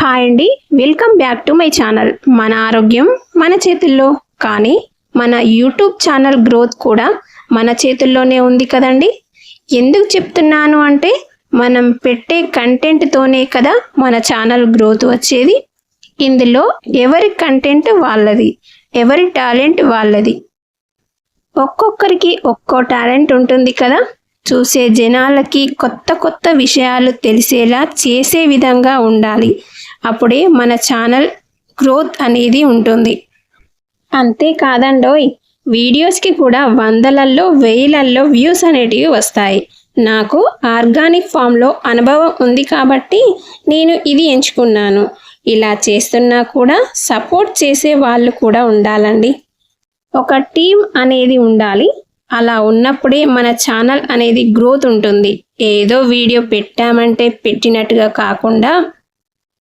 Hi అండి. Welcome back to my channel మన ఆరోగ్యం మన చేతుల్లో కానీ మన యూట్యూబ్ ఛానల్ గ్రోత్ కూడా మన చేతుల్లోనే ఉంది కదండి. ఎందుకు చెప్తున్నాను అంటే మనం పెట్టే కంటెంట్తోనే కదా మన ఛానల్ గ్రోత్ వచ్చేది. ఇందులో ఎవరి కంటెంట్ వాళ్ళది ఎవరి టాలెంట్ వాళ్ళది. ఒక్కొక్కరికి ఒక్కో టాలెంట్ ఉంటుంది కదా. చూసే జనాలకి కొత్త కొత్త విషయాలు తెలిసేలా చేసే విధంగా ఉండాలి. అప్పుడే మన ఛానల్ గ్రోత్ అనేది ఉంటుంది. అంతేకాదండోయ్ వీడియోస్కి కూడా వందలల్లో వేలల్లో వ్యూస్ అనేటివి వస్తాయి. నాకు ఆర్గానిక్ ఫామ్లో అనుభవం ఉంది కాబట్టి నేను ఇది ఎంచుకున్నాను. ఇలా చేస్తున్నా కూడా సపోర్ట్ చేసే వాళ్ళు కూడా ఉండాలండి. ఒక టీం అనేది ఉండాలి. అలా ఉన్నప్పుడే మన ఛానల్ అనేది గ్రోత్ ఉంటుంది. ఏదో వీడియో పెట్టామంటే పెట్టినట్టుగా కాకుండా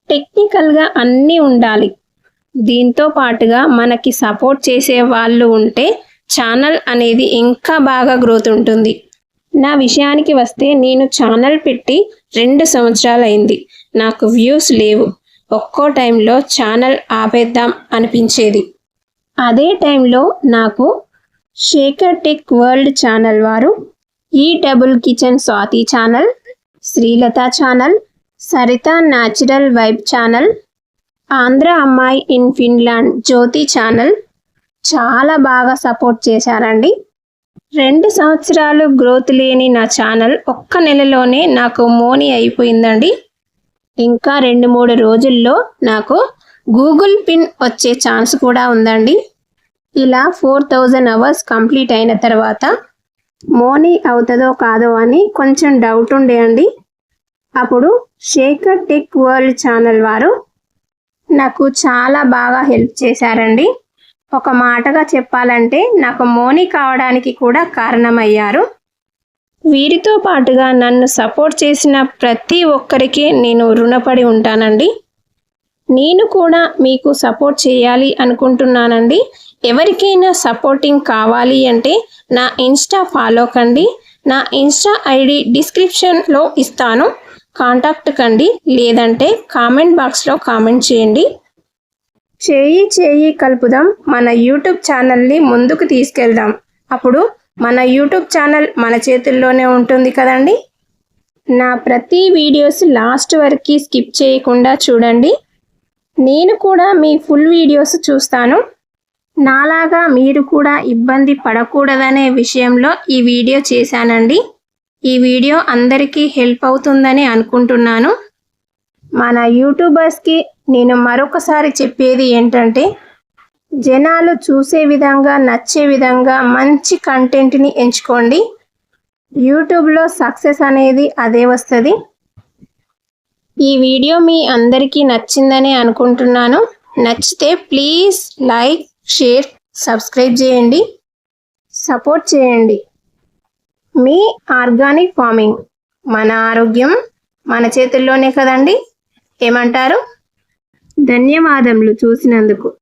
టెక్నికల్గా అన్నీ ఉండాలి. దీంతో పాటుగా మనకి సపోర్ట్ చేసే వాళ్ళు ఉంటే ఛానల్ అనేది ఇంకా బాగా గ్రోత్ ఉంటుంది. నా విషయానికి వస్తే నేను ఛానల్ పెట్టి రెండు సంవత్సరాలైంది నాకు వ్యూస్ లేవు. ఒక్కో టైంలో ఛానల్ ఆపేద్దాం అనిపించేది. అదే టైంలో నాకు శేఖర్ టెక్ వరల్డ్ ఛానల్ వారు ఈ double kitchen Swathi channel Srilatha channel Saritha natural vibe channel Andhra అమ్మాయి ఇన్ ఫిన్లాండ్ జ్యోతి ఛానల్ చాలా బాగా సపోర్ట్ చేశారండి. రెండు సంవత్సరాలు గ్రోత్ లేని నా ఛానల్ ఒక్క నెలలోనే నాకు మోని అయిపోయిందండి. ఇంకా రెండు మూడు రోజుల్లో నాకు గూగుల్ పిన్ వచ్చే ఛాన్స్ కూడా ఉందండి. ఇలా ఫోర్ థౌజండ్ అవర్స్ కంప్లీట్ అయిన తర్వాత మోనీ అవుతుందో కాదో అని కొంచెం డౌట్ ఉండే అండి. అప్పుడు శేఖర్ టెక్ వరల్డ్ ఛానల్ వారు నాకు చాలా బాగా హెల్ప్ చేశారండి. ఒక మాటగా చెప్పాలంటే నాకు మోని కావడానికి కూడా కారణమయ్యారు. వీరితో పాటుగా నన్ను సపోర్ట్ చేసిన ప్రతి ఒక్కరికి నేను రుణపడి ఉంటానండి. నేను కూడా మీకు సపోర్ట్ చేయాలి అనుకుంటున్నానండి. ఎవరికైనా సపోర్టింగ్ కావాలి అంటే నా ఇన్స్టా ఫాలో కండి. నా ఇన్స్టా ఐడి డిస్క్రిప్షన్లో ఇస్తాను. కాంటాక్ట్ కండి లేదంటే కామెంట్ బాక్స్లో కామెంట్ చేయండి. చేయి చేయి కలుపుదాం. మన యూట్యూబ్ ఛానల్ని ముందుకు తీసుకెళ్దాం. అప్పుడు మన యూట్యూబ్ ఛానల్ మన చేతుల్లోనే ఉంటుంది కదండి? నా ప్రతి వీడియోస్ లాస్ట్ వరకు స్కిప్ చేయకుండా చూడండి. నేను కూడా మీ ఫుల్ వీడియోస్ చూస్తాను. నాలాగా మీరు కూడా ఇబ్బంది పడకూడదనే విషయంలో ఈ వీడియో చేశానండి. ఈ వీడియో అందరికీ హెల్ప్ అవుతుందని అనుకుంటున్నాను. మన యూట్యూబర్స్కి నేను మరొకసారి చెప్పేది ఏంటంటే జనాలు చూసే విధంగా నచ్చే విధంగా మంచి కంటెంట్ని ఎంచుకోండి. యూట్యూబ్లో సక్సెస్ అనేది అదే వస్తుంది. ఈ వీడియో మీ అందరికీ నచ్చిందని అనుకుంటున్నాను. నచ్చితే ప్లీజ్ లైక్ షేర్ సబ్స్క్రైబ్ చేయండి. సపోర్ట్ చేయండి. మీ ఆర్గానిక్ ఫార్మింగ్. మన ఆరోగ్యం మన చేతుల్లోనే కదండి? ఏమంటారు? ధన్యవాదములు చూసినందుకు.